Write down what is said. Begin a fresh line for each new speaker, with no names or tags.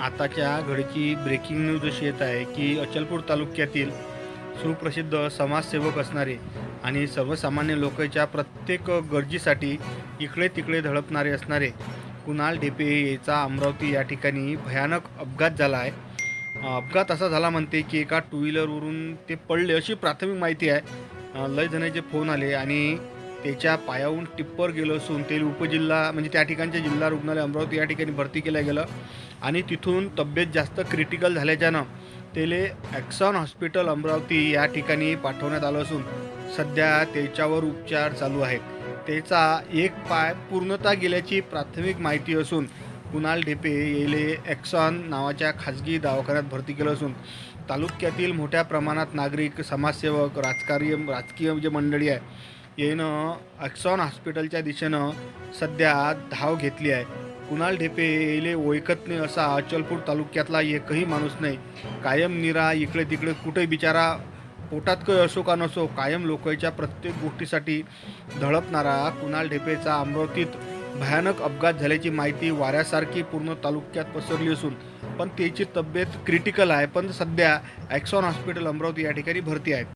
आताच्या घडीची breaking news अशी येत आहे की अचलपूर तालुक्यातील सुप्रसिद्ध समाजसेवक असणारे आणि सर्वसामान्य लोकांच्या प्रत्येक गरजेसाठी इकडे तिकडे धडपणारे असणारे कुणाल ढेपे याचा अमरावती या ठिकाणी भयानक अपघात झाला आहे. अपघात असा झाला म्हणते की एका टू व्हीलरवरून ते पडले अशी प्राथमिक माहिती आहे. लय जणांचे फोन आले आणि त्याच्या पायाहून टिप्पर गेलं असून ते उपजिल्हा म्हणजे त्या ठिकाणच्या जिल्हा रुग्णालय अमरावती या ठिकाणी भरती केलं गेलं. आणि तिथून तब्येत जास्त क्रिटिकल झाल्याच्यानं त्याले ॲक्सॉन हॉस्पिटल अमरावती या ठिकाणी पाठवण्यात आलं असून सध्या त्याच्यावर उपचार चालू आहेत. त्याचा एक पाय पूर्णतः गेल्याची प्राथमिक माहिती असून कुणाल ढेपे येले ॲक्सॉन नावाच्या खाजगी दवाखान्यात भरती केलं असून तालुक्यातील मोठ्या प्रमाणात नागरिक समाजसेवक राजकार्य राजकीय जे मंडळी आहे यानं ॲक्सॉन हॉस्पिटलच्या दिशेनं सध्या धाव घेतली आहे. कुणाल ढेपे येले ओळखत नाही असा अचलपूर तालुक्यातला एकही माणूस नाही. कायम निरा इकडे तिकडे कुठे बिचारा पोटात काही असो का नसो कायम लोकांच्या प्रत्येक गोष्टीसाठी धडपणारा कुणाल ढेपेचा अमरावतीत भयानक अपघात झाल्याची माहिती वाऱ्यासारखी पूर्ण तालुक्यात पसरली असून पण त्याची तब्येत क्रिटिकल आहे. पण सध्या ॲक्सॉन हॉस्पिटल अमरावती या ठिकाणी भरती आहे.